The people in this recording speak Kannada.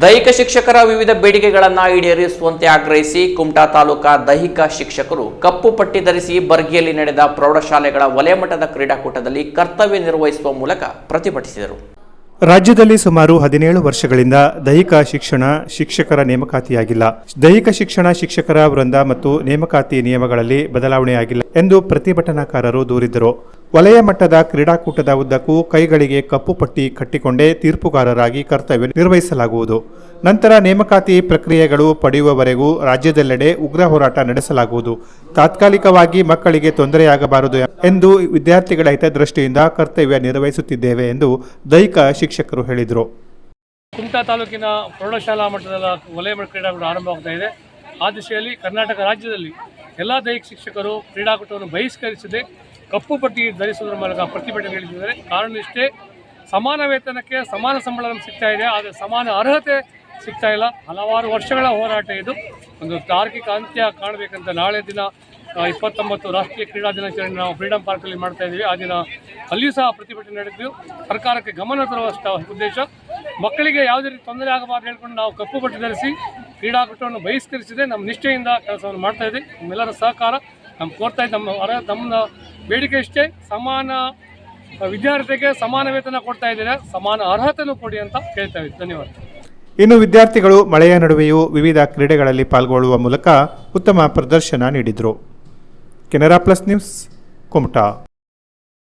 ದೈಹಿಕ ಶಿಕ್ಷಕರ ವಿವಿಧ ಬೇಡಿಕೆಗಳನ್ನು ಈಡೇರಿಸುವಂತೆ ಆಗ್ರಹಿಸಿ ಕುಮಟಾ ತಾಲೂಕಾ ದೈಹಿಕ ಶಿಕ್ಷಕರು ಕಪ್ಪು ಪಟ್ಟಿ ಧರಿಸಿ ಬರ್ಗಿಯಲ್ಲಿ ನಡೆದ ಪ್ರೌಢಶಾಲೆಗಳ ವಲಯಮಟ್ಟದ ಕ್ರೀಡಾಕೂಟದಲ್ಲಿ ಕರ್ತವ್ಯ ನಿರ್ವಹಿಸುವ ಮೂಲಕ ಪ್ರತಿಭಟಿಸಿದರು. ರಾಜ್ಯದಲ್ಲಿ ಸುಮಾರು ಹದಿನೇಳು ವರ್ಷಗಳಿಂದ ದೈಹಿಕ ಶಿಕ್ಷಣ ಶಿಕ್ಷಕರ ನೇಮಕಾತಿಯಾಗಿಲ್ಲ. ದೈಹಿಕ ಶಿಕ್ಷಣ ಶಿಕ್ಷಕರ ವೃಂದ ಮತ್ತು ನೇಮಕಾತಿ ನಿಯಮಗಳಲ್ಲಿ ಬದಲಾವಣೆಯಾಗಿಲ್ಲ. ಎಂದು ಪ್ರತಿಭಟನಾಕಾರರು ದೂರಿದರು. ವಲಯ ಮಟ್ಟದ ಕ್ರೀಡಾಕೂಟದ ಉದ್ದಕ್ಕೂ ಕೈಗಳಿಗೆ ಕಪ್ಪು ಪಟ್ಟಿ ಕಟ್ಟಿಕೊಂಡೇ ತೀರ್ಪುಗಾರರಾಗಿ ಕರ್ತವ್ಯ ನಿರ್ವಹಿಸಲಾಗುವುದು. ನಂತರ ನೇಮಕಾತಿ ಪ್ರಕ್ರಿಯೆಗಳು ಪಡೆಯುವವರೆಗೂ ರಾಜ್ಯದೆಲ್ಲೆಡೆ ಉಗ್ರ ಹೋರಾಟ ನಡೆಸಲಾಗುವುದು. ತಾತ್ಕಾಲಿಕವಾಗಿ ಮಕ್ಕಳಿಗೆ ತೊಂದರೆಯಾಗಬಾರದು ಎಂದು ವಿದ್ಯಾರ್ಥಿಗಳ ಹಿತದೃಷ್ಟಿಯಿಂದ ಕರ್ತವ್ಯ ನಿರ್ವಹಿಸುತ್ತಿದ್ದೇವೆ ಎಂದು ದೈಹಿಕ ಶಿಕ್ಷಕರು ಹೇಳಿದರು. ಕುಮಟಾ ತಾಲೂಕಿನ ಪ್ರೌಢಶಾಲಾ ಮಟ್ಟದ ವಲಯ ಕ್ರೀಡಾಕೂಟ ಆರಂಭವಾಗ್ತಾ ಇದೆ. ಆ ದಿಶೆಯಲ್ಲಿ ಕರ್ನಾಟಕ ರಾಜ್ಯದಲ್ಲಿ ಎಲ್ಲ ದೈಹಿಕ ಶಿಕ್ಷಕರು, ಕ್ರೀಡಾಕೂಟವನ್ನು ಬಹಿಷ್ಕರಿಸದೆ ಕಪ್ಪು ಪಟ್ಟಿ ಧರಿಸುವುದರ ಮೂಲಕ ಪ್ರತಿಭಟನೆ ನಡೆಸಿದ್ದಾರೆ. ಕಾರಣ ಇಷ್ಟೇ, ಸಮಾನ ವೇತನಕ್ಕೆ ಸಮಾನ ಸಂಬಳ ಸಿಗ್ತಾ ಇದೆ, ಆದರೆ ಸಮಾನ ಅರ್ಹತೆ ಸಿಗ್ತಾ ಇಲ್ಲ. ಹಲವಾರು ವರ್ಷಗಳ ಹೋರಾಟ ಇದು. ಒಂದು ತಾರ್ಕಿಕ ಅಂತ್ಯ ಕಾಣಬೇಕಂತ ನಾಳೆ ದಿನ ಇಪ್ಪತ್ತೊಂಬತ್ತು ರಾಷ್ಟ್ರೀಯ ಕ್ರೀಡಾ ದಿನಾಚರಣೆ ನಾವು ಫ್ರೀಡಂ ಪಾರ್ಕಲ್ಲಿ ಮಾಡ್ತಾ ಇದ್ದೀವಿ. ಆ ದಿನ ಅಲ್ಲಿಯೂ ಸಹ ಪ್ರತಿಭಟನೆ ನಡೆದು ಸರ್ಕಾರಕ್ಕೆ ಗಮನ ತರುವಷ್ಟು ಉದ್ದೇಶ. ಮಕ್ಕಳಿಗೆ ಯಾವುದೇ ರೀತಿ ತೊಂದರೆ ಆಗಬಾರ್ದು ಹೇಳ್ಕೊಂಡು ನಾವು ಕಪ್ಪು ಬಟ್ಟೆ ಧರಿಸಿ ಕ್ರೀಡಾಕೂಟವನ್ನು ಬಹಿಷ್ಕರಿಸಿದೆ. ನಮ್ಮ ನಿಷ್ಠೆಯಿಂದ ಕೆಲಸವನ್ನು ಮಾಡ್ತಾ ಇದ್ದೀವಿ ನಿಮ್ಮೆಲ್ಲರ ಸಹಕಾರ, ನಮ್ಮ ಕೋರ್ತಾ ಇದ್ದ ನಮ್ಮ ನಮ್ಮ ಬೇಡಿಕೆ ಇಷ್ಟೇ. ಸಮಾನ, ವಿದ್ಯಾರ್ಥಿಗೆ ಸಮಾನ ವೇತನ ಕೊಡ್ತಾ ಇದ್ದೀರಾ? ಸಮಾನ ಅರ್ಹತೆಯೂ ಕೊಡಿ ಅಂತ ಕೇಳ್ತಾ ಇದ್ದೀವಿ. ಧನ್ಯವಾದ. ಇನ್ನು ವಿದ್ಯಾರ್ಥಿಗಳು ಮಳೆಯ ನಡುವೆಯೂ ವಿವಿಧ ಕ್ರೀಡೆಗಳಲ್ಲಿ ಪಾಲ್ಗೊಳ್ಳುವ ಮೂಲಕ ಉತ್ತಮ ಪ್ರದರ್ಶನ ನೀಡಿದರು. Canara plus news, Kumta.